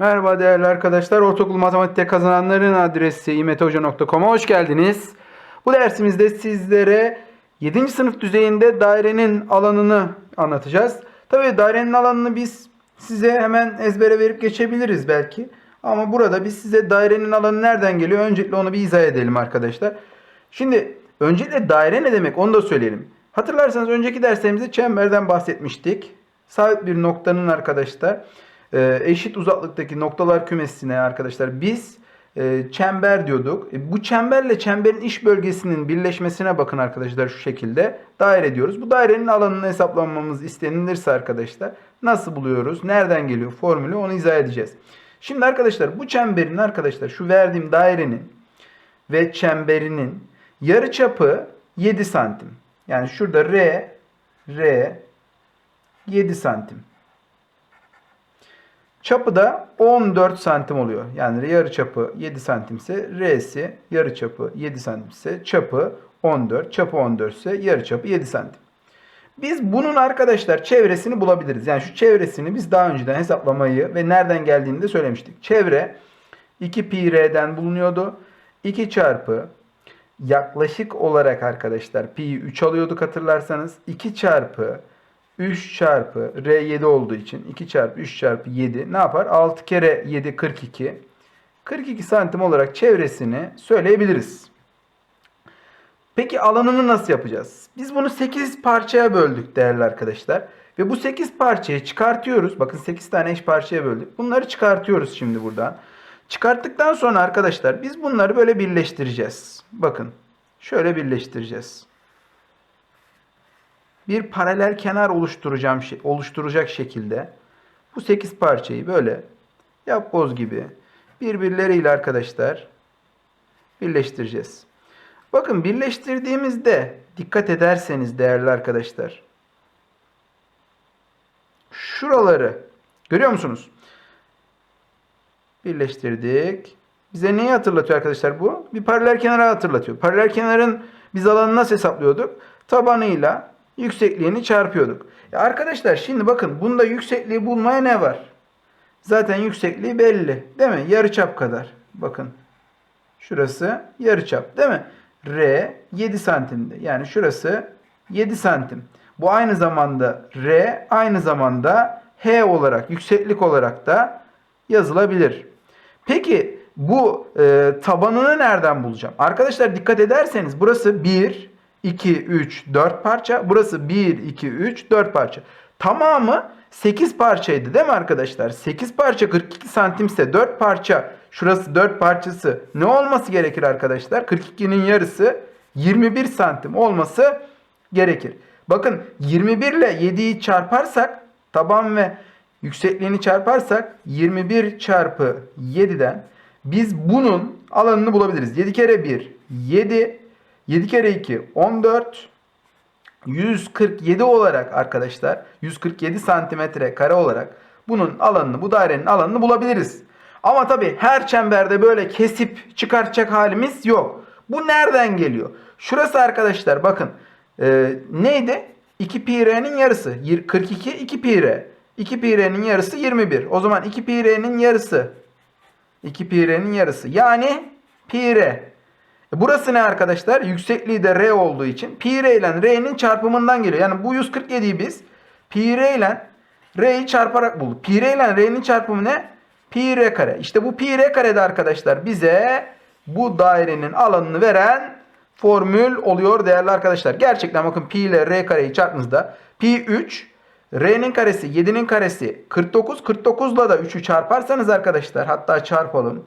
Merhaba değerli arkadaşlar. Ortaokul matematikte kazananların adresi imetehoca.com'a hoş geldiniz. Bu dersimizde sizlere 7. sınıf düzeyinde dairenin alanını anlatacağız. Tabii dairenin alanını biz size hemen ezbere verip geçebiliriz belki. Ama burada biz size dairenin alanı nereden geliyor? Öncelikle onu bir izah edelim arkadaşlar. Şimdi öncelikle daire ne demek onu da söyleyelim. Hatırlarsanız önceki derslerimizde çemberden bahsetmiştik. Sabit bir noktanın arkadaşlar e, eşit uzaklıktaki noktalar kümesine arkadaşlar biz e, çember diyorduk. E, Bu çemberle çemberin iç bölgesinin birleşmesine bakın arkadaşlar şu şekilde daire diyoruz. Bu dairenin alanını hesaplamamız istenilirse arkadaşlar nasıl buluyoruz? Nereden geliyor formülü onu izah edeceğiz. Şimdi arkadaşlar bu çemberin arkadaşlar şu verdiğim dairenin ve çemberinin yarıçapı 7 santim. Yani şurada R, R 7 santim. Çapı da 14 santim oluyor. Yani yarı çapı 7 santimse R'si yarı çapı 7 santimse çapı 14. Çapı 14 ise yarı çapı 7 santim. Biz bunun arkadaşlar çevresini bulabiliriz. Yani şu çevresini biz daha önceden hesaplamayı ve nereden geldiğini de söylemiştik. Çevre 2 pi r'den bulunuyordu. 2 çarpı yaklaşık olarak arkadaşlar pi'yi 3 alıyorduk hatırlarsanız. 2 çarpı 3 çarpı R 7 olduğu için 2 çarpı 3 çarpı 7 ne yapar? 6 kere 7 42. 42 santim olarak çevresini söyleyebiliriz. Peki alanını nasıl yapacağız? Biz bunu 8 parçaya böldük değerli arkadaşlar. Ve bu 8 parçayı çıkartıyoruz. Bakın 8 tane eş parçaya böldük. Bunları çıkartıyoruz şimdi buradan. Çıkarttıktan sonra arkadaşlar biz bunları böyle birleştireceğiz. Bakın şöyle birleştireceğiz bir paralel kenar oluşturacağım oluşturacak şekilde bu 8 parçayı böyle yapboz gibi birbirleriyle arkadaşlar birleştireceğiz. Bakın birleştirdiğimizde dikkat ederseniz değerli arkadaşlar şuraları görüyor musunuz? Birleştirdik. Bize neyi hatırlatıyor arkadaşlar bu? Bir paralel kenara hatırlatıyor. Paralel kenarın biz alanını nasıl hesaplıyorduk? Tabanıyla yüksekliğini çarpıyorduk. Ya arkadaşlar şimdi bakın bunda yüksekliği bulmaya ne var? Zaten yüksekliği belli. Değil mi? Yarıçap kadar. Bakın. Şurası yarıçap değil mi? R 7 santimde. Yani şurası 7 santim. Bu aynı zamanda R aynı zamanda H olarak yükseklik olarak da yazılabilir. Peki bu e, tabanını nereden bulacağım? Arkadaşlar dikkat ederseniz burası 1, 2, 3, 4 parça. Burası 1, 2, 3, 4 parça. Tamamı 8 parçaydı değil mi arkadaşlar? 8 parça 42 santimse 4 parça. Şurası 4 parçası. Ne olması gerekir arkadaşlar? 42'nin yarısı 21 santim olması gerekir. Bakın 21 ile 7'yi çarparsak taban ve yüksekliğini çarparsak 21 çarpı 7'den biz bunun alanını bulabiliriz. 7 kere 1 7 7 kere 2 14 147 olarak arkadaşlar 147 santimetre kare olarak bunun alanını bu dairenin alanını bulabiliriz. Ama tabi her çemberde böyle kesip çıkartacak halimiz yok. Bu nereden geliyor? Şurası arkadaşlar bakın e, neydi? 2 pi r'nin yarısı 42 2 pi r. 2 pi r'nin yarısı 21. O zaman 2 pi r'nin yarısı 2 pi r'nin yarısı yani pi r. Burası ne arkadaşlar? Yüksekliği de r olduğu için pi r ile r'nin çarpımından geliyor. Yani bu 147'yi biz pi r ile r'yi çarparak bulduk. Pi r ile r'nin çarpımı ne? Pi r kare. İşte bu pi r karede arkadaşlar bize bu dairenin alanını veren formül oluyor değerli arkadaşlar. Gerçekten bakın pi ile r kareyi çarptığınızda pi 3 r'nin karesi 7'nin karesi 49 49 ile da 3'ü çarparsanız arkadaşlar hatta çarpalım.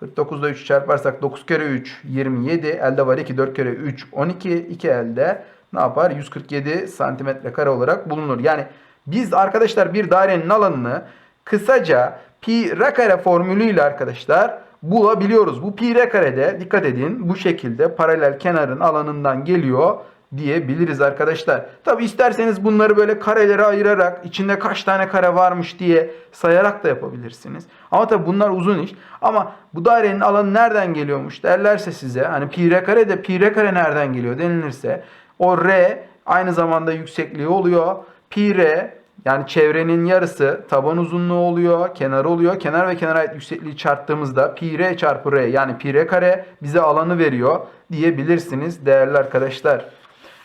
49 ile 3 çarparsak 9 kere 3 27. Elde var 2 4 kere 3 12. 2 elde ne yapar? 147 santimetre kare olarak bulunur. Yani biz arkadaşlar bir dairenin alanını kısaca pi r kare formülüyle arkadaşlar bulabiliyoruz. Bu pi r karede dikkat edin bu şekilde paralel kenarın alanından geliyor diyebiliriz arkadaşlar. Tabi isterseniz bunları böyle karelere ayırarak içinde kaç tane kare varmış diye sayarak da yapabilirsiniz. Ama tabi bunlar uzun iş. Ama bu dairenin alanı nereden geliyormuş derlerse size hani pi r kare de pi r kare nereden geliyor denilirse o r aynı zamanda yüksekliği oluyor. Pi r Yani çevrenin yarısı taban uzunluğu oluyor, kenar oluyor. Kenar ve kenara ait yüksekliği çarptığımızda pi r çarpı r yani pi r kare bize alanı veriyor diyebilirsiniz değerli arkadaşlar.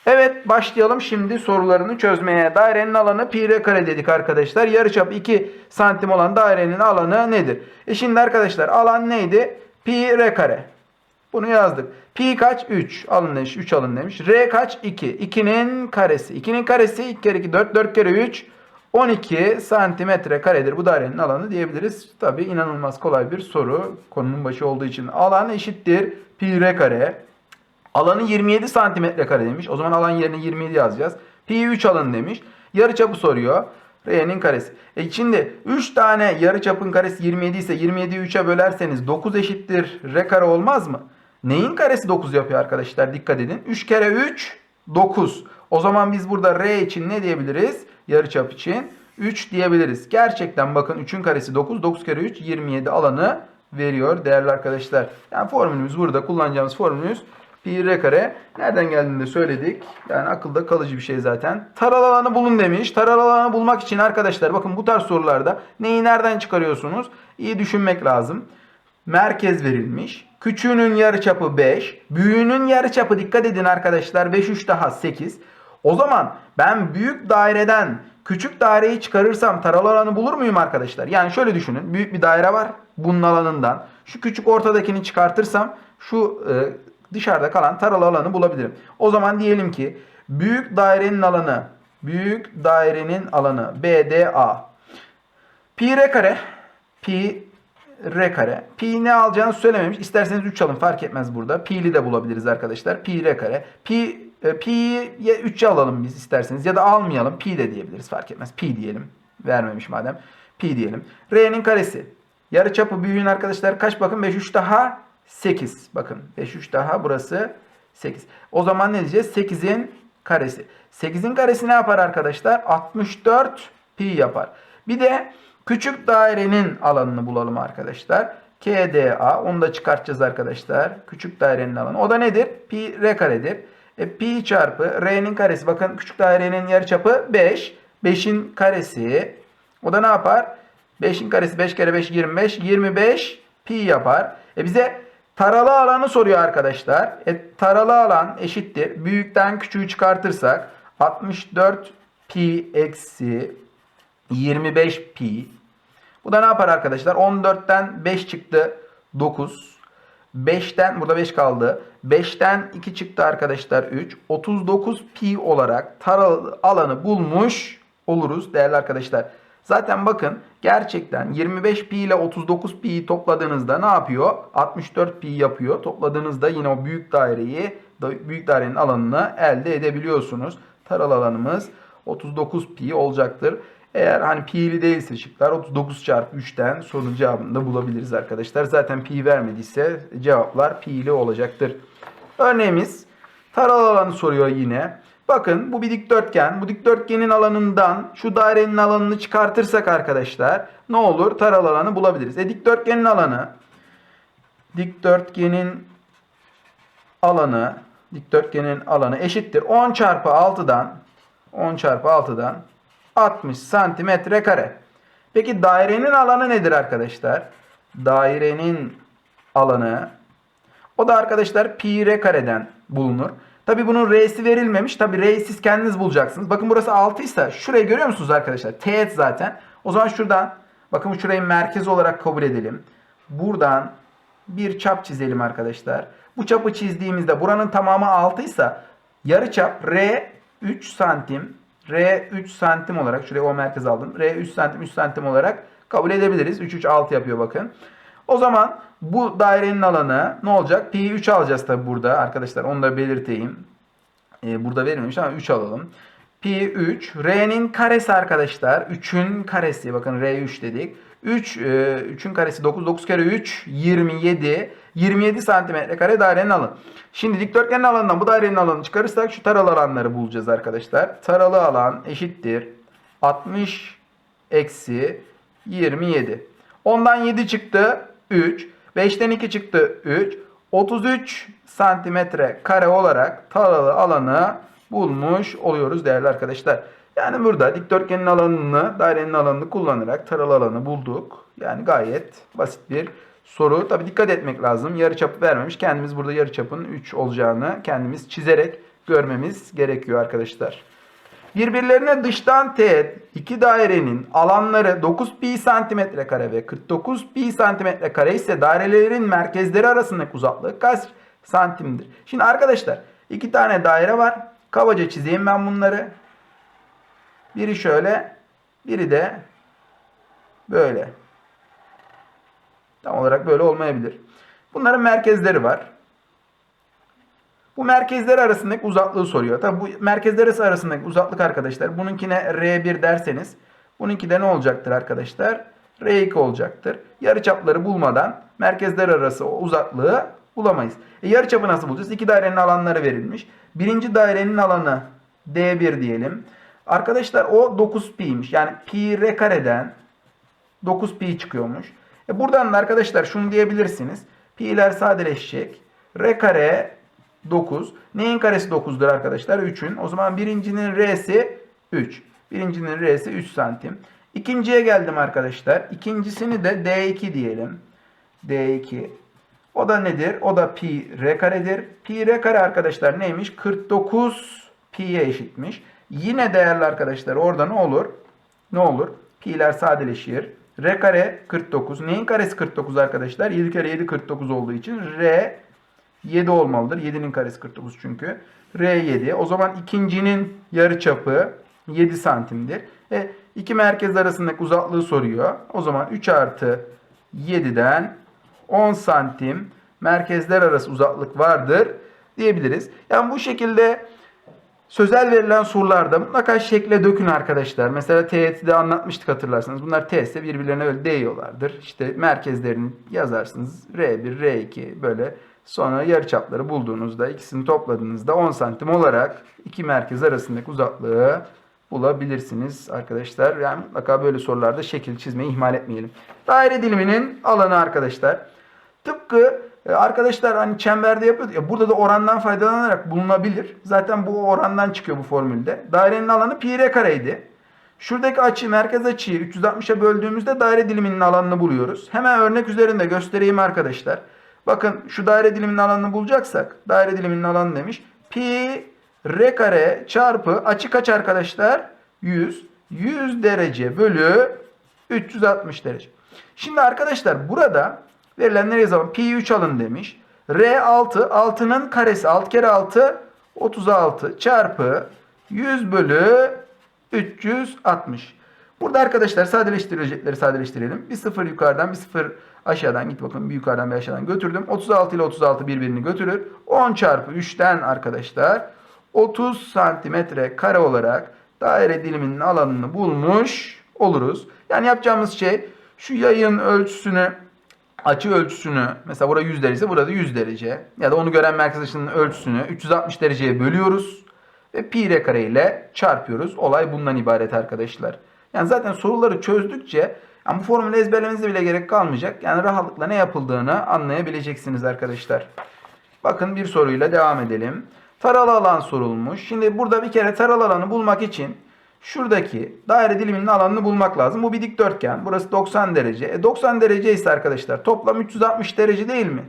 Evet başlayalım şimdi sorularını çözmeye. Dairenin alanı pi r kare dedik arkadaşlar. Yarıçap 2 santim olan dairenin alanı nedir? E şimdi arkadaşlar alan neydi? Pi r kare. Bunu yazdık. Pi kaç? 3. Alın demiş. 3 alın demiş. R kaç? 2. 2'nin karesi. 2'nin karesi 2 kere 2 4. 4 kere 3 12 santimetre karedir. Bu dairenin alanı diyebiliriz. Tabi inanılmaz kolay bir soru. Konunun başı olduğu için. Alan eşittir. Pi r kare. Alanı 27 santimetre kare demiş. O zaman alan yerine 27 yazacağız. Pi 3 alın demiş. Yarıçapı soruyor. R'nin karesi. E şimdi 3 tane yarıçapın karesi 27 ise 27'yi 3'e bölerseniz 9 eşittir R kare olmaz mı? Neyin karesi 9 yapıyor arkadaşlar? Dikkat edin. 3 kere 3 9. O zaman biz burada R için ne diyebiliriz? Yarıçap için 3 diyebiliriz. Gerçekten bakın 3'ün karesi 9. 9 kere 3 27 alanı veriyor değerli arkadaşlar. Yani formülümüz burada kullanacağımız formülümüz pi r kare. Nereden geldiğini de söyledik. Yani akılda kalıcı bir şey zaten. Taral alanı bulun demiş. Taral alanı bulmak için arkadaşlar bakın bu tarz sorularda neyi nereden çıkarıyorsunuz? İyi düşünmek lazım. Merkez verilmiş. Küçüğünün yarıçapı 5. Büyüğünün yarıçapı dikkat edin arkadaşlar 5 3 daha 8. O zaman ben büyük daireden küçük daireyi çıkarırsam taral alanı bulur muyum arkadaşlar? Yani şöyle düşünün. Büyük bir daire var. Bunun alanından. Şu küçük ortadakini çıkartırsam şu e, dışarıda kalan taralı alanı bulabilirim. O zaman diyelim ki büyük dairenin alanı büyük dairenin alanı BDA pi r kare pi r kare pi ne alacağını söylememiş. İsterseniz 3 alın fark etmez burada. Pi'li de bulabiliriz arkadaşlar. Pi r kare. Pi e, pi'yi 3'e alalım biz isterseniz ya da almayalım. Pi de diyebiliriz fark etmez. Pi diyelim. Vermemiş madem. Pi diyelim. R'nin karesi. Yarıçapı büyüğün arkadaşlar kaç bakın 5 3 daha 8. Bakın 5 3 daha burası 8. O zaman ne diyeceğiz? 8'in karesi. 8'in karesi ne yapar arkadaşlar? 64 pi yapar. Bir de küçük dairenin alanını bulalım arkadaşlar. KDA onu da çıkartacağız arkadaşlar. Küçük dairenin alanı. O da nedir? Pi r karedir. E, pi çarpı r'nin karesi. Bakın küçük dairenin yarıçapı 5. 5'in karesi. O da ne yapar? 5'in karesi 5 kere 5 25. 25 pi yapar. E bize taralı alanı soruyor arkadaşlar. E, taralı alan eşittir. Büyükten küçüğü çıkartırsak 64 pi eksi 25 pi. Bu da ne yapar arkadaşlar? 14'ten 5 çıktı 9. 5'ten burada 5 kaldı. 5'ten 2 çıktı arkadaşlar 3. 39 pi olarak taralı alanı bulmuş oluruz değerli arkadaşlar. Zaten bakın gerçekten 25 pi ile 39 pi'yi topladığınızda ne yapıyor? 64 pi yapıyor. Topladığınızda yine o büyük daireyi büyük dairenin alanını elde edebiliyorsunuz. Taral alanımız 39 pi olacaktır. Eğer hani pi'li değilse şıklar 39 çarpı 3'ten sorunun cevabını da bulabiliriz arkadaşlar. Zaten pi vermediyse cevaplar pi'li olacaktır. Örneğimiz taral alanı soruyor yine. Bakın bu bir dikdörtgen. Bu dikdörtgenin alanından şu dairenin alanını çıkartırsak arkadaşlar ne olur? Taral alanı bulabiliriz. E dikdörtgenin alanı dikdörtgenin alanı dikdörtgenin alanı eşittir. 10 çarpı 6'dan 10 çarpı 6'dan 60 santimetre kare. Peki dairenin alanı nedir arkadaşlar? Dairenin alanı o da arkadaşlar pi r kareden bulunur. Tabi bunun R'si verilmemiş. Tabi R'yi siz kendiniz bulacaksınız. Bakın burası 6 ise şurayı görüyor musunuz arkadaşlar? Teğet zaten. O zaman şuradan bakın şurayı merkez olarak kabul edelim. Buradan bir çap çizelim arkadaşlar. Bu çapı çizdiğimizde buranın tamamı 6 ise yarı çap R 3 santim R 3 santim olarak şuraya o merkez aldım. R 3 santim 3 santim olarak kabul edebiliriz. 3 3 6 yapıyor bakın. O zaman bu dairenin alanı ne olacak? Pi 3 alacağız tabi burada arkadaşlar. Onu da belirteyim. Ee, burada verilmemiş ama 3 alalım. Pi 3. R'nin karesi arkadaşlar. 3'ün karesi. Bakın R 3 dedik. 3 e, 3'ün karesi 9. 9 kere 3 27. 27 santimetre kare dairenin alanı. Şimdi dikdörtgenin alanından bu dairenin alanını çıkarırsak şu taralı alanları bulacağız arkadaşlar. Taralı alan eşittir. 60 eksi 27. Ondan 7 çıktı. 3. 5'ten 2 çıktı 3. 33 santimetre kare olarak taralı alanı bulmuş oluyoruz değerli arkadaşlar. Yani burada dikdörtgenin alanını, dairenin alanını kullanarak taralı alanı bulduk. Yani gayet basit bir soru. Tabi dikkat etmek lazım. Yarıçapı vermemiş. Kendimiz burada yarıçapın 3 olacağını kendimiz çizerek görmemiz gerekiyor arkadaşlar. Birbirlerine dıştan teğet iki dairenin alanları 9 pi santimetre kare ve 49 pi santimetre kare ise dairelerin merkezleri arasındaki uzaklık kaç santimdir? Şimdi arkadaşlar iki tane daire var. Kabaca çizeyim ben bunları. Biri şöyle, biri de böyle. Tam olarak böyle olmayabilir. Bunların merkezleri var. Bu merkezler arasındaki uzaklığı soruyor. Tabi bu merkezler arasındaki uzaklık arkadaşlar. Bununkine R1 derseniz bununki de ne olacaktır arkadaşlar? R2 olacaktır. Yarıçapları bulmadan merkezler arası o uzaklığı bulamayız. E, yarıçapı nasıl bulacağız? İki dairenin alanları verilmiş. Birinci dairenin alanı D1 diyelim. Arkadaşlar o 9 pi'ymiş. Yani pi r kareden 9 pi çıkıyormuş. E buradan da arkadaşlar şunu diyebilirsiniz. Pi'ler sadeleşecek. R kare 9. Neyin karesi 9'dur arkadaşlar? 3'ün. O zaman birincinin R'si 3. Birincinin R'si 3 santim. İkinciye geldim arkadaşlar. İkincisini de D2 diyelim. D2. O da nedir? O da pi r karedir. Pi r kare arkadaşlar neymiş? 49 pi'ye eşitmiş. Yine değerli arkadaşlar orada ne olur? Ne olur? Pi'ler sadeleşir. R kare 49. Neyin karesi 49 arkadaşlar? 7 kere 7 49 olduğu için R 7 olmalıdır. 7'nin karesi 49 çünkü. R 7. O zaman ikincinin yarıçapı 7 santimdir. E, iki merkez arasındaki uzaklığı soruyor. O zaman 3 artı 7'den 10 santim merkezler arası uzaklık vardır diyebiliriz. Yani bu şekilde sözel verilen sorularda mutlaka şekle dökün arkadaşlar. Mesela TYT'de anlatmıştık hatırlarsanız. Bunlar TS'de birbirlerine öyle değiyorlardır. İşte merkezlerini yazarsınız. R1, R2 böyle. Sonra yarıçapları bulduğunuzda ikisini topladığınızda 10 santim olarak iki merkez arasındaki uzaklığı bulabilirsiniz arkadaşlar. Yani mutlaka böyle sorularda şekil çizmeyi ihmal etmeyelim. Daire diliminin alanı arkadaşlar. Tıpkı e, arkadaşlar hani çemberde yapıyorduk ya burada da orandan faydalanarak bulunabilir. Zaten bu orandan çıkıyor bu formülde. Dairenin alanı pi r kareydi. Şuradaki açı merkez açıyı 360'a böldüğümüzde daire diliminin alanını buluyoruz. Hemen örnek üzerinde göstereyim arkadaşlar. Bakın şu daire diliminin alanını bulacaksak daire diliminin alanı demiş. Pi r kare çarpı açı kaç arkadaşlar? 100. 100 derece bölü 360 derece. Şimdi arkadaşlar burada verilenleri yazalım. Pi 3 alın demiş. R 6. 6'nın karesi 6 kere 6 36 çarpı 100 bölü 360. Burada arkadaşlar sadeleştirilecekleri sadeleştirelim. Bir sıfır yukarıdan bir sıfır aşağıdan git bakın bir yukarıdan bir aşağıdan götürdüm. 36 ile 36 birbirini götürür. 10 çarpı 3'ten arkadaşlar 30 santimetre kare olarak daire diliminin alanını bulmuş oluruz. Yani yapacağımız şey şu yayın ölçüsünü açı ölçüsünü mesela burada 100 derece burada 100 derece ya da onu gören merkez açının ölçüsünü 360 dereceye bölüyoruz ve pi r kare ile çarpıyoruz. Olay bundan ibaret arkadaşlar. Yani zaten soruları çözdükçe yani bu formülü ezberlemenize bile gerek kalmayacak. Yani rahatlıkla ne yapıldığını anlayabileceksiniz arkadaşlar. Bakın bir soruyla devam edelim. Taralı alan sorulmuş. Şimdi burada bir kere taralı alanı bulmak için şuradaki daire diliminin alanını bulmak lazım. Bu bir dikdörtgen. Burası 90 derece. E 90 derece ise arkadaşlar toplam 360 derece değil mi?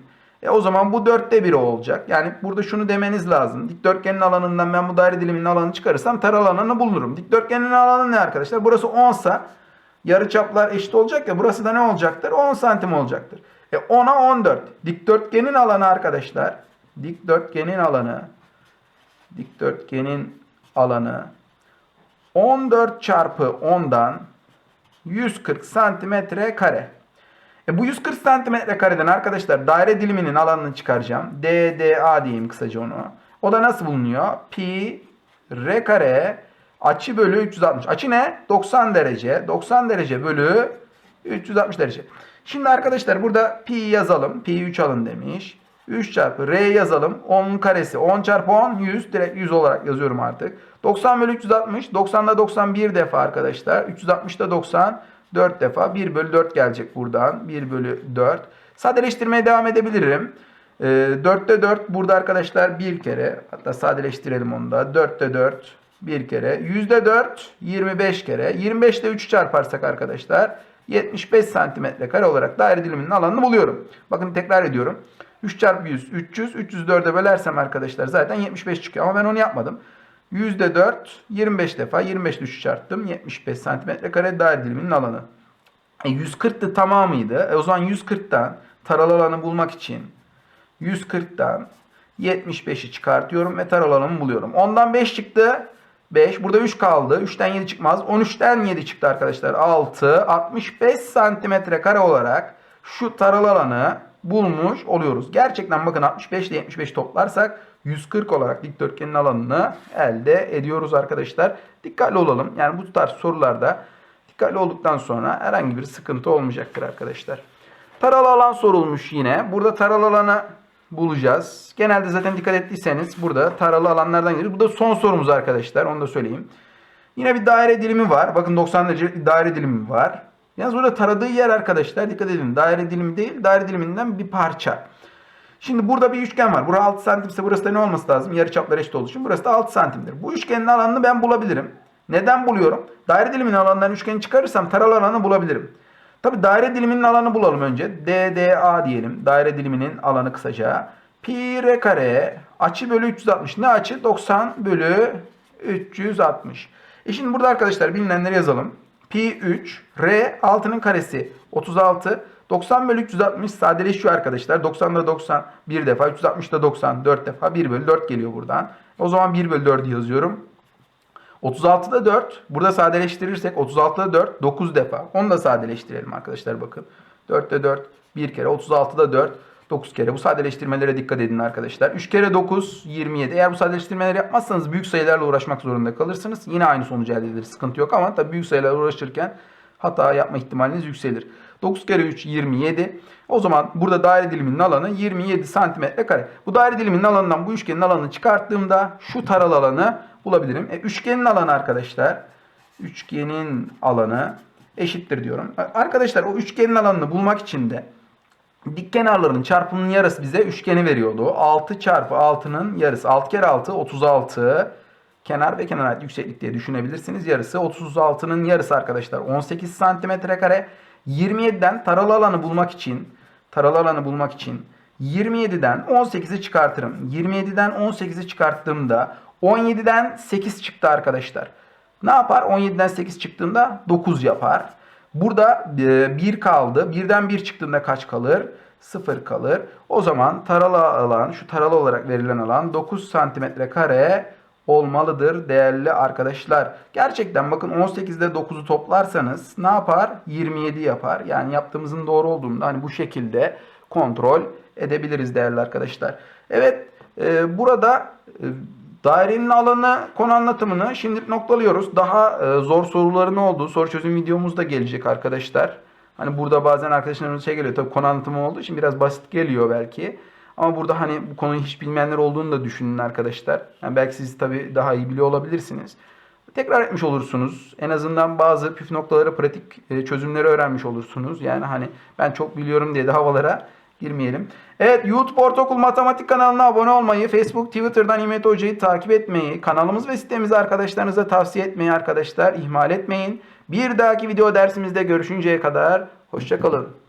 E o zaman bu dörtte biri olacak. Yani burada şunu demeniz lazım. Dikdörtgenin alanından ben bu daire diliminin alanını çıkarırsam taralı alanını bulurum. Dikdörtgenin alanı ne arkadaşlar? Burası 10 sa yarıçaplar eşit olacak ya burası da ne olacaktır? 10 santim olacaktır. E 10'a 14. Dikdörtgenin alanı arkadaşlar. Dikdörtgenin alanı. Dikdörtgenin alanı 14 çarpı 10'dan 140 santimetre kare. E bu 140 santimetre kareden arkadaşlar daire diliminin alanını çıkaracağım. DDA diyeyim kısaca onu. O da nasıl bulunuyor? Pi r kare açı bölü 360. Açı ne? 90 derece. 90 derece bölü 360 derece. Şimdi arkadaşlar burada pi yazalım. Pi 3 alın demiş. 3 çarpı r yazalım. 10'un karesi 10 çarpı 10 100. Direkt 100 olarak yazıyorum artık. 90 bölü 360. 90'da 91 defa arkadaşlar. 360'da 90 4 defa. 1 bölü 4 gelecek buradan. 1 bölü 4. Sadeleştirmeye devam edebilirim. E, 4'te 4 burada arkadaşlar bir kere. Hatta sadeleştirelim onu da. 4'te 4 bir kere. Yüzde 4 25 kere. 25 ile 3 çarparsak arkadaşlar 75 santimetre kare olarak daire diliminin alanını buluyorum. Bakın tekrar ediyorum. 3 çarpı 100 300. 304'e bölersem arkadaşlar zaten 75 çıkıyor. Ama ben onu yapmadım. Yüzde 4 25 defa 25 ile 3'ü çarptım. 75 santimetre kare daire diliminin alanı. E 140'tı tamamıydı. E o zaman 140'tan taralı alanı bulmak için 140'tan 75'i çıkartıyorum ve taralı alanımı buluyorum. 10'dan 5 çıktı. 5. Burada 3 kaldı. 3'ten 7 çıkmaz. 13'ten 7 çıktı arkadaşlar. 6. 65 santimetre kare olarak şu taralı alanı bulmuş oluyoruz. Gerçekten bakın 65 ile 75 toplarsak 140 olarak dikdörtgenin alanını elde ediyoruz arkadaşlar. Dikkatli olalım. Yani bu tarz sorularda dikkatli olduktan sonra herhangi bir sıkıntı olmayacaktır arkadaşlar. Taralı alan sorulmuş yine. Burada taralı alanı bulacağız. Genelde zaten dikkat ettiyseniz burada taralı alanlardan geliyor. Bu da son sorumuz arkadaşlar. Onu da söyleyeyim. Yine bir daire dilimi var. Bakın 90 derece bir daire dilimi var. Yalnız burada taradığı yer arkadaşlar dikkat edin. Daire dilimi değil, daire diliminden bir parça. Şimdi burada bir üçgen var. Burası 6 santimse burası da ne olması lazım? Yarı çapları eşit olduğu için burası da 6 santimdir. Bu üçgenin alanını ben bulabilirim. Neden buluyorum? Daire diliminin alanından üçgeni çıkarırsam taralı alanı bulabilirim. Tabi daire diliminin alanı bulalım önce. DDA diyelim. Daire diliminin alanı kısaca. Pi r kare açı bölü 360. Ne açı? 90 bölü 360. E şimdi burada arkadaşlar bilinenleri yazalım. Pi 3, R 6'nın karesi 36. 90 bölü 360 sadeleşiyor arkadaşlar. 90'da 90 bir defa. 360'da 90 4 defa. 1 bölü 4 geliyor buradan. O zaman 1 bölü 4'ü yazıyorum. 36'da 4. Burada sadeleştirirsek 36'da 4. 9 defa. Onu da sadeleştirelim arkadaşlar bakın. 4'te 4. 1 kere. 36'da 4. 9 kere. Bu sadeleştirmelere dikkat edin arkadaşlar. 3 kere 9 27. Eğer bu sadeleştirmeleri yapmazsanız büyük sayılarla uğraşmak zorunda kalırsınız. Yine aynı sonucu elde edilir. Sıkıntı yok ama tabii büyük sayılarla uğraşırken hata yapma ihtimaliniz yükselir. 9 kere 3 27. O zaman burada daire diliminin alanı 27 santimetre kare. Bu daire diliminin alanından bu üçgenin alanını çıkarttığımda şu taralı alanı bulabilirim. E, üçgenin alanı arkadaşlar. Üçgenin alanı eşittir diyorum. Arkadaşlar o üçgenin alanını bulmak için de dik kenarların çarpımının yarısı bize üçgeni veriyordu. 6 çarpı 6'nın yarısı. 6 kere 6 36. Kenar ve kenar yükseklik diye düşünebilirsiniz. Yarısı 36'nın yarısı arkadaşlar 18 santimetre kare. 27'den taralı alanı bulmak için taralı alanı bulmak için 27'den 18'i çıkartırım. 27'den 18'i çıkarttığımda 17'den 8 çıktı arkadaşlar. Ne yapar? 17'den 8 çıktığında 9 yapar. Burada 1 kaldı. 1'den 1 çıktığında kaç kalır? 0 kalır. O zaman taralı alan, şu taralı olarak verilen alan 9 santimetre kare olmalıdır değerli arkadaşlar. Gerçekten bakın 18'de 9'u toplarsanız ne yapar? 27 yapar. Yani yaptığımızın doğru olduğunu hani bu şekilde kontrol edebiliriz değerli arkadaşlar. Evet e, burada e, dairenin alanı konu anlatımını şimdi noktalıyoruz. Daha e, zor soruların olduğu soru çözüm videomuz da gelecek arkadaşlar. Hani burada bazen arkadaşlarımız şey geliyor tabii konu anlatımı olduğu için biraz basit geliyor belki. Ama burada hani bu konuyu hiç bilmeyenler olduğunu da düşünün arkadaşlar. Yani belki siz tabii daha iyi biliyor olabilirsiniz. Tekrar etmiş olursunuz. En azından bazı püf noktaları, pratik e, çözümleri öğrenmiş olursunuz. Yani hani ben çok biliyorum diye de havalara girmeyelim. Evet YouTube Ortaokul Matematik kanalına abone olmayı, Facebook, Twitter'dan İmet Hoca'yı takip etmeyi, kanalımız ve sitemizi arkadaşlarınıza tavsiye etmeyi arkadaşlar ihmal etmeyin. Bir dahaki video dersimizde görüşünceye kadar hoşçakalın.